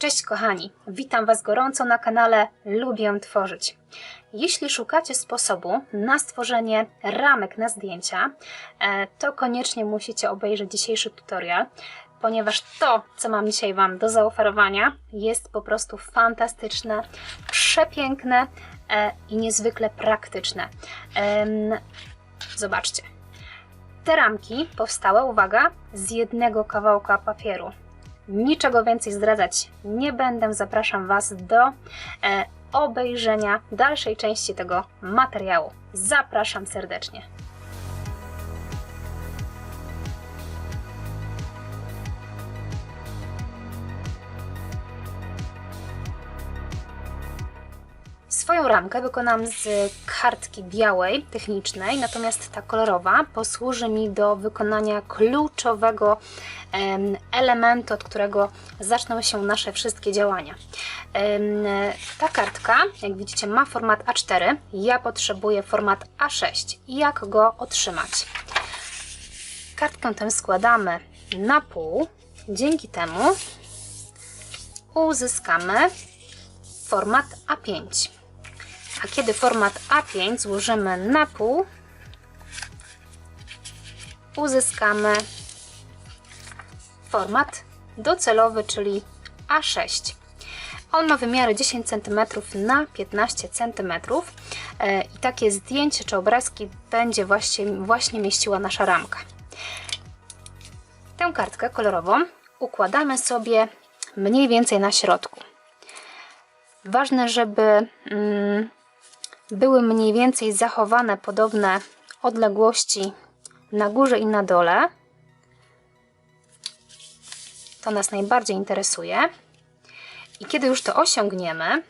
Cześć kochani, witam Was gorąco na kanale Lubię Tworzyć. Jeśli szukacie sposobu na stworzenie ramek na zdjęcia, e, to koniecznie musicie obejrzeć dzisiejszy tutorial, ponieważ to, co mam dzisiaj Wam do zaoferowania, jest po prostu fantastyczne, przepiękne e, i niezwykle praktyczne. Zobaczcie. Te ramki powstały, uwaga, z jednego kawałka papieru. Niczego więcej zdradzać nie będę. Zapraszam Was do e, obejrzenia dalszej części tego materiału. Zapraszam serdecznie. Swoją ramkę wykonam z kartki białej, technicznej, natomiast ta kolorowa posłuży mi do wykonania kluczowego em, elementu, od którego zaczną się nasze wszystkie działania. Ta kartka, jak widzicie, ma format A4. Ja potrzebuję format A6. Jak go otrzymać? Kartkę tę składamy na pół. Dzięki temu uzyskamy format A5. A kiedy format A5 złożymy na pół, uzyskamy format docelowy, czyli A6. On ma wymiary 10 cm na 15 cm e, i takie zdjęcie czy obrazki będzie właśnie, właśnie mieściła nasza ramka. Tę kartkę kolorową układamy sobie mniej więcej na środku. Ważne, żeby mm, były mniej więcej zachowane podobne odległości na górze i na dole. To nas najbardziej interesuje. I kiedy już to osiągniemy,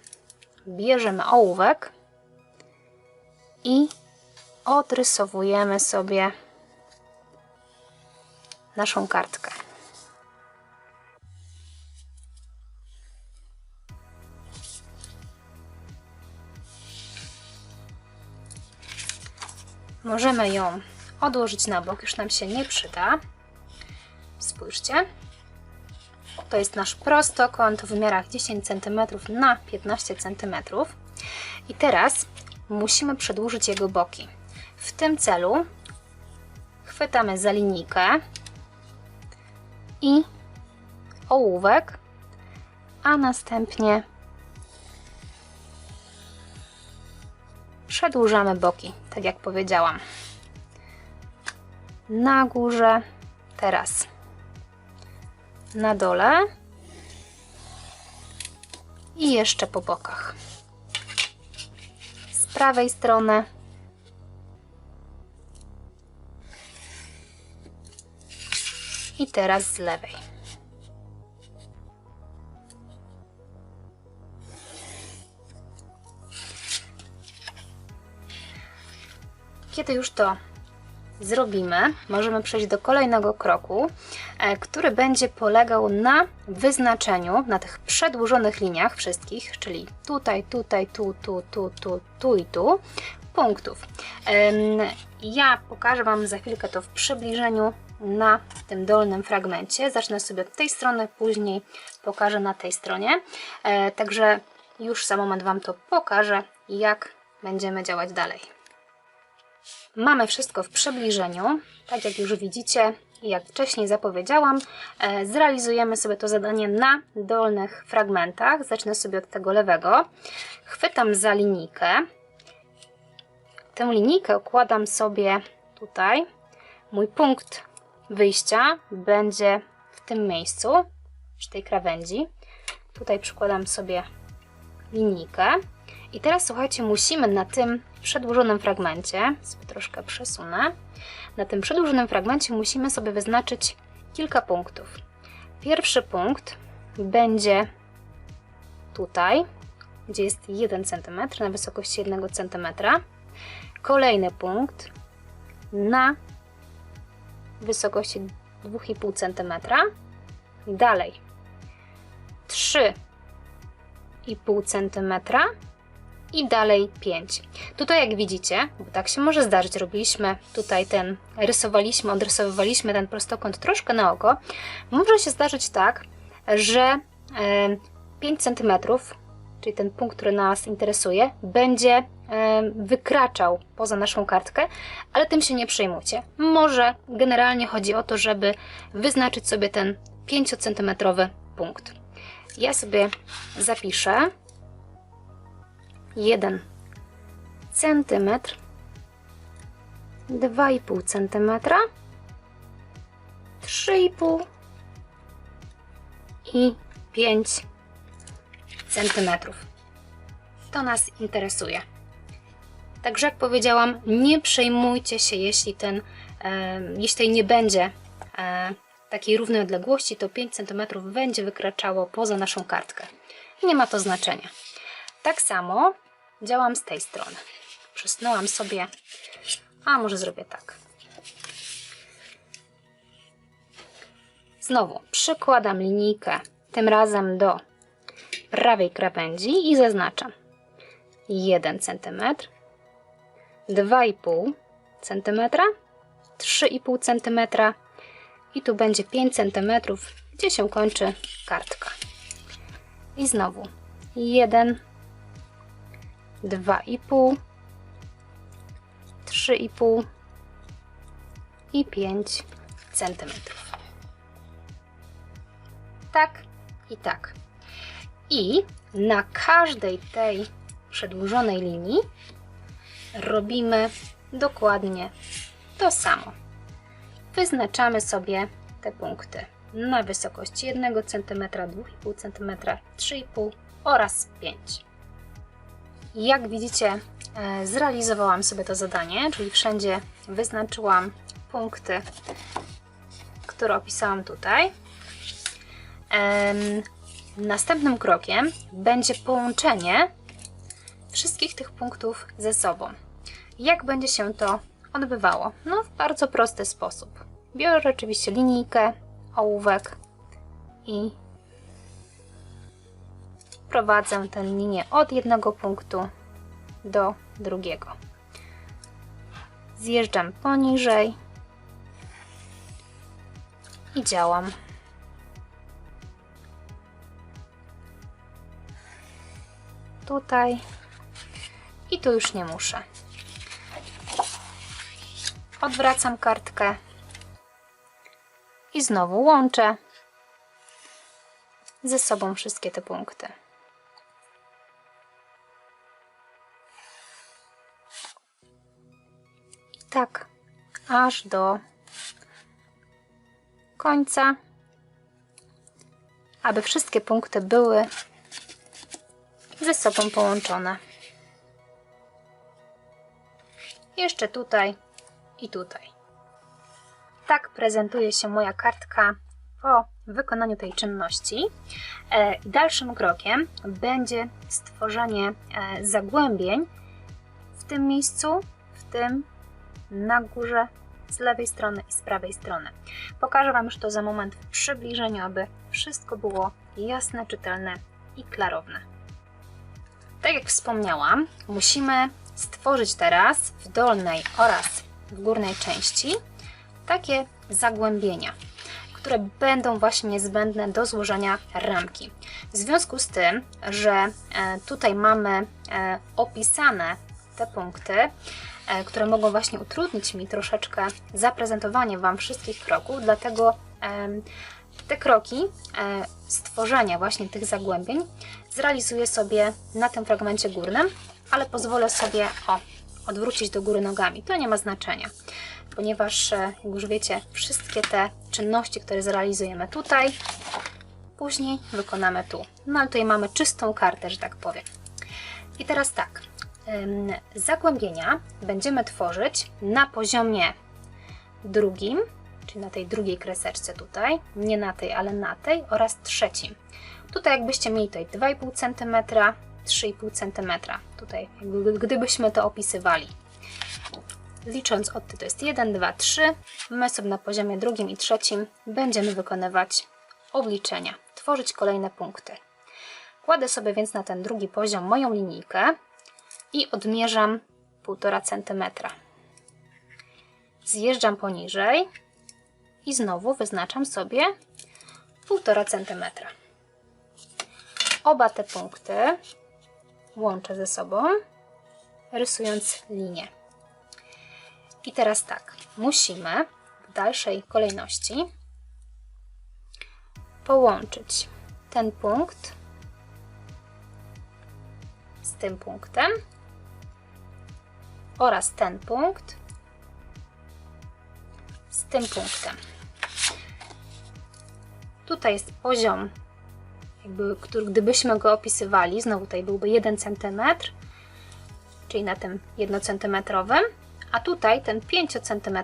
bierzemy ołówek i odrysowujemy sobie naszą kartkę. Możemy ją odłożyć na bok, już nam się nie przyda. Spójrzcie. To jest nasz prostokąt w wymiarach 10 cm na 15 cm. I teraz musimy przedłużyć jego boki. W tym celu chwytamy za linijkę i ołówek, a następnie przedłużamy boki, tak jak powiedziałam. Na górze, teraz na dole i jeszcze po bokach. Z prawej strony i teraz z lewej. Kiedy już to zrobimy, możemy przejść do kolejnego kroku, e, który będzie polegał na wyznaczeniu na tych przedłużonych liniach wszystkich, czyli tutaj, tutaj, tu, tu, tu, tu, tu i tu, punktów. Ja pokażę Wam za chwilkę to w przybliżeniu na tym dolnym fragmencie. Zacznę sobie od tej strony, później pokażę na tej stronie. E, Także już za moment Wam to pokażę, jak będziemy działać dalej. Mamy wszystko w przybliżeniu. Tak jak już widzicie i jak wcześniej zapowiedziałam, e, zrealizujemy sobie to zadanie na dolnych fragmentach. Zacznę sobie od tego lewego. Chwytam za linijkę. Tę linijkę układam sobie tutaj. Mój punkt wyjścia będzie w tym miejscu, przy tej krawędzi. Tutaj przykładam sobie linijkę. I teraz słuchajcie, musimy na tym przedłużonym fragmencie, sobie troszkę przesunę, na tym przedłużonym fragmencie musimy sobie wyznaczyć kilka punktów. Pierwszy punkt będzie tutaj, gdzie jest 1 cm, na wysokości 1 cm. Kolejny punkt na wysokości 2,5 cm. Dalej 3,5 cm i dalej 5. Tutaj jak widzicie, bo tak się może zdarzyć, robiliśmy tutaj ten, rysowaliśmy, odrysowywaliśmy ten prostokąt troszkę na oko, może się zdarzyć tak, że e, 5 cm, czyli ten punkt, który nas interesuje, będzie e, wykraczał poza naszą kartkę, ale tym się nie przejmujcie. Może generalnie chodzi o to, żeby wyznaczyć sobie ten 5 cm punkt. Ja sobie zapiszę 1 cm, 2,5 cm, 3,5 i 5 centymetrów. To nas interesuje. Także jak powiedziałam, nie przejmujcie się, jeśli ten, e, jeśli nie będzie e, takiej równej odległości, to 5 cm będzie wykraczało poza naszą kartkę. Nie ma to znaczenia. Tak samo działam z tej strony. Przesunęłam sobie, a może zrobię tak. Znowu przykładam linijkę, tym razem do prawej krawędzi i zaznaczam 1 cm, 2,5 cm, 3,5 cm i tu będzie 5 cm, gdzie się kończy kartka. I znowu 1, 2,5, 3,5 i 5 centymetrów tak i tak. I na każdej tej przedłużonej linii robimy dokładnie to samo. Wyznaczamy sobie te punkty na wysokości 1 cm, 2,5 cm, 3,5 oraz 5. Jak widzicie, e, zrealizowałam sobie to zadanie, czyli wszędzie wyznaczyłam punkty, które opisałam tutaj. Następnym krokiem będzie połączenie wszystkich tych punktów ze sobą. Jak będzie się to odbywało? No, w bardzo prosty sposób. Biorę oczywiście linijkę, ołówek i prowadzę tę linię od jednego punktu do drugiego. Zjeżdżam poniżej i działam. tutaj i tu już nie muszę. Odwracam kartkę i znowu łączę ze sobą wszystkie te punkty. Tak aż do końca, aby wszystkie punkty były ze sobą połączone. Jeszcze tutaj i tutaj. Tak prezentuje się moja kartka po wykonaniu tej czynności. E, dalszym krokiem będzie stworzenie e, zagłębień w tym miejscu, w tym na górze z lewej strony i z prawej strony. Pokażę Wam już to za moment w przybliżeniu, aby wszystko było jasne, czytelne i klarowne. Tak jak wspomniałam, musimy stworzyć teraz w dolnej oraz w górnej części takie zagłębienia, które będą właśnie niezbędne do złożenia ramki. W związku z tym, że e, tutaj mamy e, opisane te punkty, które mogą właśnie utrudnić mi troszeczkę zaprezentowanie Wam wszystkich kroków, dlatego te kroki stworzenia właśnie tych zagłębień zrealizuję sobie na tym fragmencie górnym, ale pozwolę sobie o, odwrócić do góry nogami. To nie ma znaczenia, ponieważ, e, jak już wiecie, wszystkie te czynności, które zrealizujemy tutaj, później wykonamy tu. No ale tutaj mamy czystą kartę, że tak powiem. I teraz tak, zagłębienia będziemy tworzyć na poziomie drugim, czyli na tej drugiej kreseczce tutaj, nie na tej, ale na tej oraz trzecim. Tutaj jakbyście mieli tutaj 2,5 cm, 3,5 cm. Tutaj gdybyśmy to opisywali. Licząc od to jest 1, 2, 3. My sobie na poziomie drugim i trzecim będziemy wykonywać obliczenia, tworzyć kolejne punkty. Kładę sobie więc na ten drugi poziom moją linijkę i odmierzam 1,5 cm. Zjeżdżam poniżej i znowu wyznaczam sobie 1,5 cm. oba te punkty łączę ze sobą, rysując linię. I teraz tak, musimy w dalszej kolejności połączyć ten punkt z tym punktem oraz ten punkt z tym punktem. Tutaj jest poziom, jakby, który, gdybyśmy go opisywali, znowu tutaj byłby 1 cm, czyli na tym 1 cm, a tutaj ten 5 cm.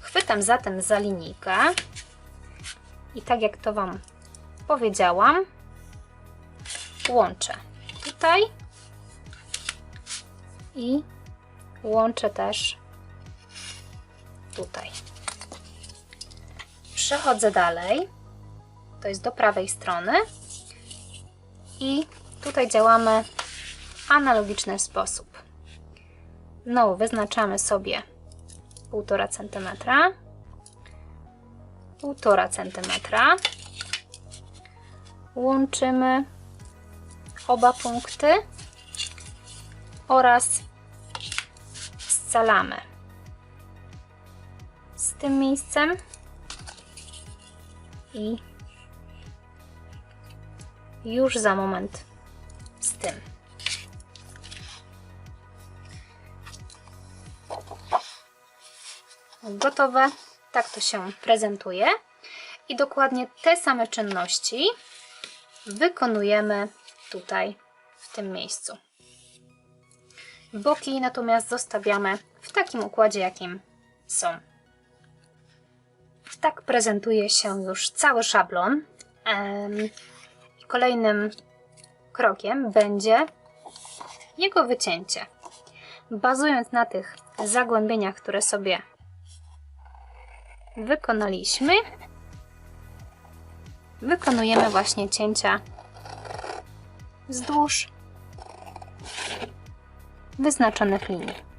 Chwytam zatem za linijkę i tak jak to Wam powiedziałam, łączę tutaj i łączę też tutaj. Przechodzę dalej, to jest do prawej strony. I tutaj działamy w analogiczny sposób. Znowu wyznaczamy sobie 1,5 cm, 1,5 cm, łączymy oba punkty oraz scalamy z tym miejscem i już za moment z tym. Gotowe. Tak to się prezentuje. I dokładnie te same czynności wykonujemy tutaj, w tym miejscu. Boki natomiast zostawiamy w takim układzie, jakim są. Tak prezentuje się już cały szablon. Kolejnym krokiem będzie jego wycięcie. Bazując na tych zagłębieniach, które sobie wykonaliśmy, wykonujemy właśnie cięcia wzdłuż wyznaczonych linii.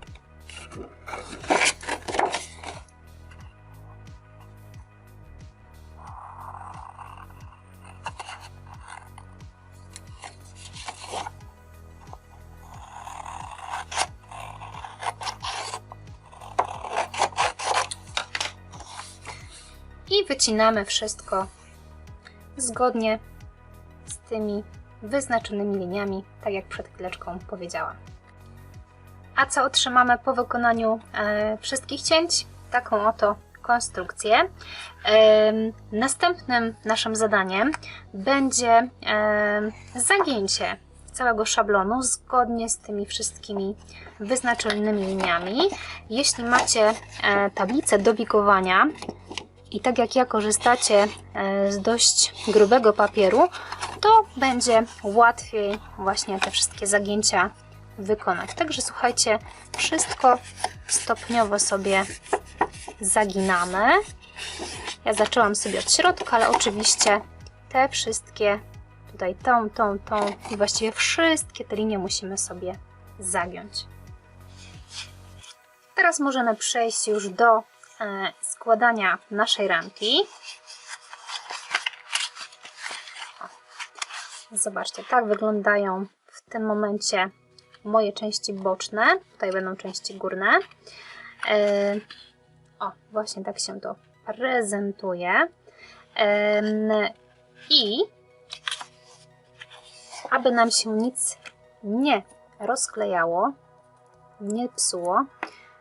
I wycinamy wszystko zgodnie z tymi wyznaczonymi liniami, tak jak przed chwileczką powiedziałam. A co otrzymamy po wykonaniu e, wszystkich cięć? Taką oto konstrukcję. Następnym naszym zadaniem będzie zagięcie całego szablonu zgodnie z tymi wszystkimi wyznaczonymi liniami. Jeśli macie e, tablicę do bigowania, i tak jak ja korzystacie e, z dość grubego papieru, to będzie łatwiej właśnie te wszystkie zagięcia wykonać. Także słuchajcie, wszystko stopniowo sobie zaginamy. Ja zaczęłam sobie od środka, ale oczywiście te wszystkie, tutaj tą, tą, tą i właściwie wszystkie te linie musimy sobie zagiąć. Teraz możemy przejść już do e, składania naszej ramki. Zobaczcie, tak wyglądają w tym momencie moje części boczne. Tutaj będą części górne. E, o, właśnie tak się to prezentuje. Em, I aby nam się nic nie rozklejało, nie psuło,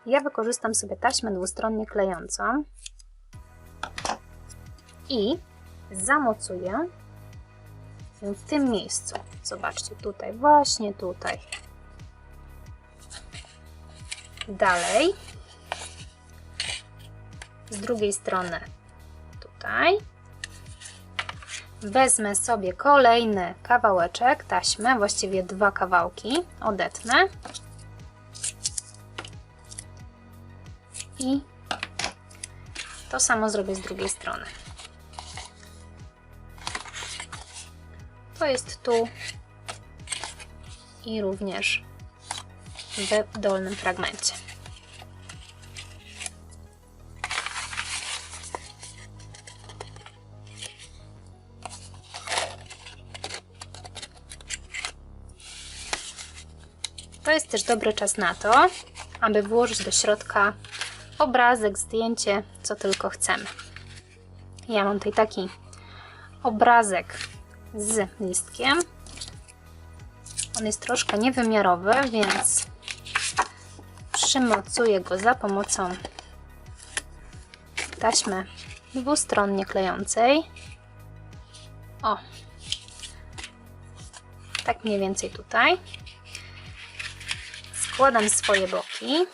ja wykorzystam sobie taśmę dwustronnie klejącą i zamocuję w tym miejscu. Zobaczcie, tutaj, właśnie tutaj. Dalej, z drugiej strony. Tutaj. Wezmę sobie kolejny kawałeczek taśmy, właściwie dwa kawałki, odetnę. I to samo zrobię z drugiej strony. To jest tu. I również w dolnym fragmencie. To jest też dobry czas na to, aby włożyć do środka obrazek, zdjęcie, co tylko chcemy. Ja mam tutaj taki obrazek z listkiem. On jest troszkę niewymiarowy, więc przymocuję go za pomocą taśmy dwustronnie klejącej. O, tak mniej więcej tutaj. Składam swoje boki,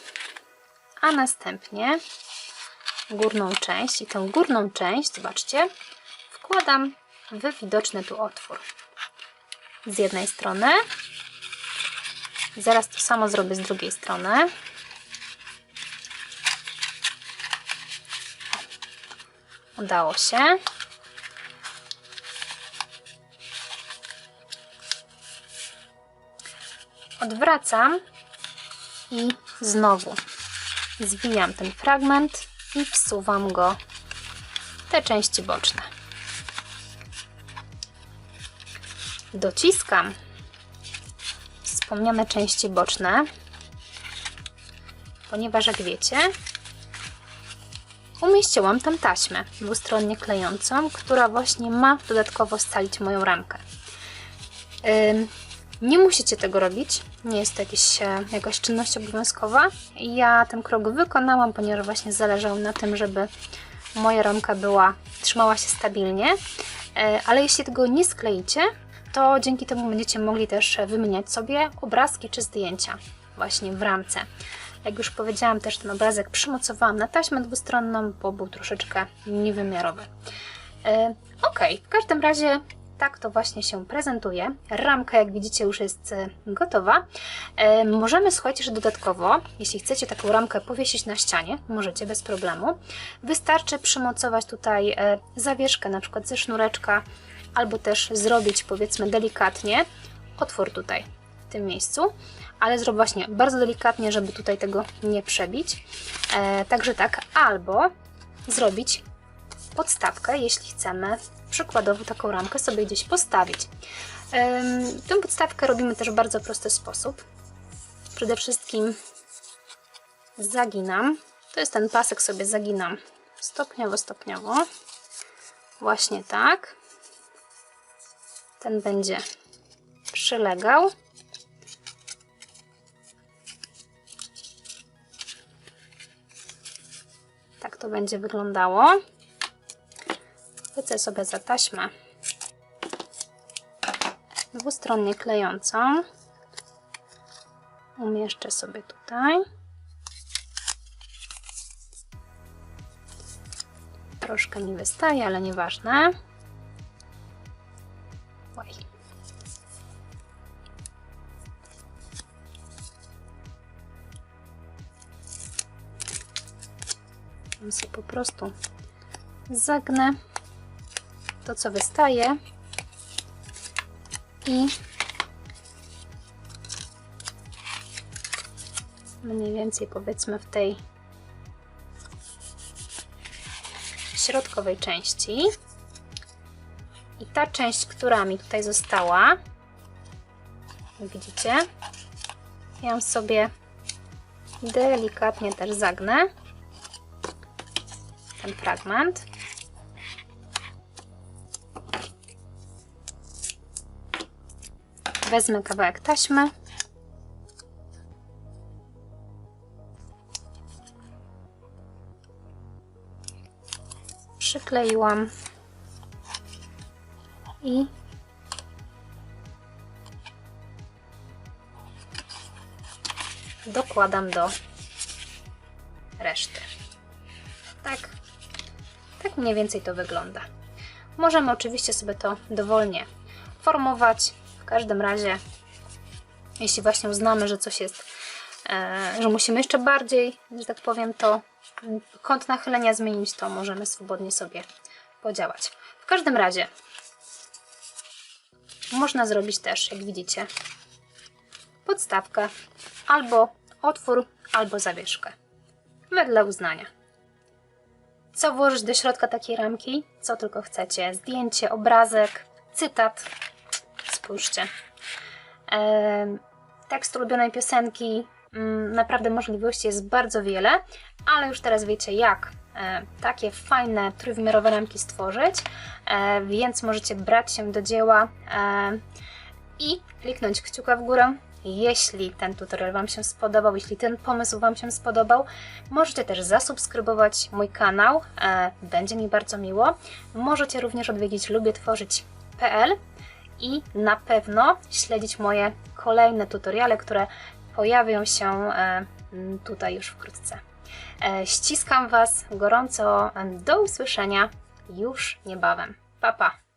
a następnie górną część i tę górną część, zobaczcie, wkładam w widoczny tu otwór. Z jednej strony. Zaraz to samo zrobię z drugiej strony. Udało się. Odwracam i znowu zwijam ten fragment i wsuwam go w te części boczne. Dociskam wspomniane części boczne, ponieważ jak wiecie, umieściłam tam taśmę dwustronnie klejącą, która właśnie ma dodatkowo scalić moją ramkę. Nie musicie tego robić, nie jest to jakieś, e, jakaś czynność obowiązkowa. Ja ten krok wykonałam, ponieważ właśnie zależało na tym, żeby moja ramka była, trzymała się stabilnie, E, ale jeśli tego nie skleicie, to dzięki temu będziecie mogli też wymieniać sobie obrazki czy zdjęcia właśnie w ramce. Jak już powiedziałam, też ten obrazek przymocowałam na taśmę dwustronną, bo był troszeczkę niewymiarowy. E, ok, w każdym razie tak to właśnie się prezentuje. Ramka, jak widzicie, już jest e, gotowa. E, możemy, słuchajcie, że dodatkowo, jeśli chcecie taką ramkę powiesić na ścianie, możecie bez problemu. Wystarczy przymocować tutaj zawieszkę, na przykład ze sznureczka, albo też zrobić, powiedzmy, delikatnie otwór tutaj, w tym miejscu, ale zrobię właśnie bardzo delikatnie, żeby tutaj tego nie przebić. E, także tak, albo zrobić podstawkę, jeśli chcemy przykładowo taką ramkę sobie gdzieś postawić. Ym, Tę podstawkę robimy też w bardzo prosty sposób. Przede wszystkim zaginam. To jest ten pasek, sobie zaginam stopniowo, stopniowo. Właśnie tak. Ten będzie przylegał. To będzie wyglądało. Chwycę sobie za taśmę dwustronnie klejącą. Umieszczę sobie tutaj. Troszkę mi wystaje, ale nieważne. Tam sobie po prostu zagnę to, co wystaje i mniej więcej powiedzmy w tej środkowej części. I ta część, która mi tutaj została, widzicie, ja ją sobie delikatnie też zagnę. Ten fragment. Wezmę kawałek taśmy. Przykleiłam i dokładam do mniej więcej to wygląda. Możemy oczywiście sobie to dowolnie formować. W każdym razie, jeśli właśnie uznamy, że coś jest, e, że musimy jeszcze bardziej, że tak powiem, to kąt nachylenia zmienić, to możemy swobodnie sobie podziałać. W każdym razie, można zrobić też, jak widzicie, podstawkę, albo otwór, albo zawieszkę. Wedle uznania. Co włożyć do środka takiej ramki? Co tylko chcecie. Zdjęcie, obrazek, cytat. Spójrzcie. Em, tekst ulubionej piosenki. Mm, Naprawdę możliwości jest bardzo wiele, ale już teraz wiecie jak e, takie fajne trójwymiarowe ramki stworzyć, e, więc możecie brać się do dzieła e, i kliknąć kciuka w górę, jeśli ten tutorial Wam się spodobał, jeśli ten pomysł Wam się spodobał. Możecie też zasubskrybować mój kanał, e, będzie mi bardzo miło. Możecie również odwiedzić lubietworzyć.pl i na pewno śledzić moje kolejne tutoriale, które pojawią się e, tutaj już wkrótce. E, Ściskam Was gorąco. Do usłyszenia już niebawem. Pa, pa!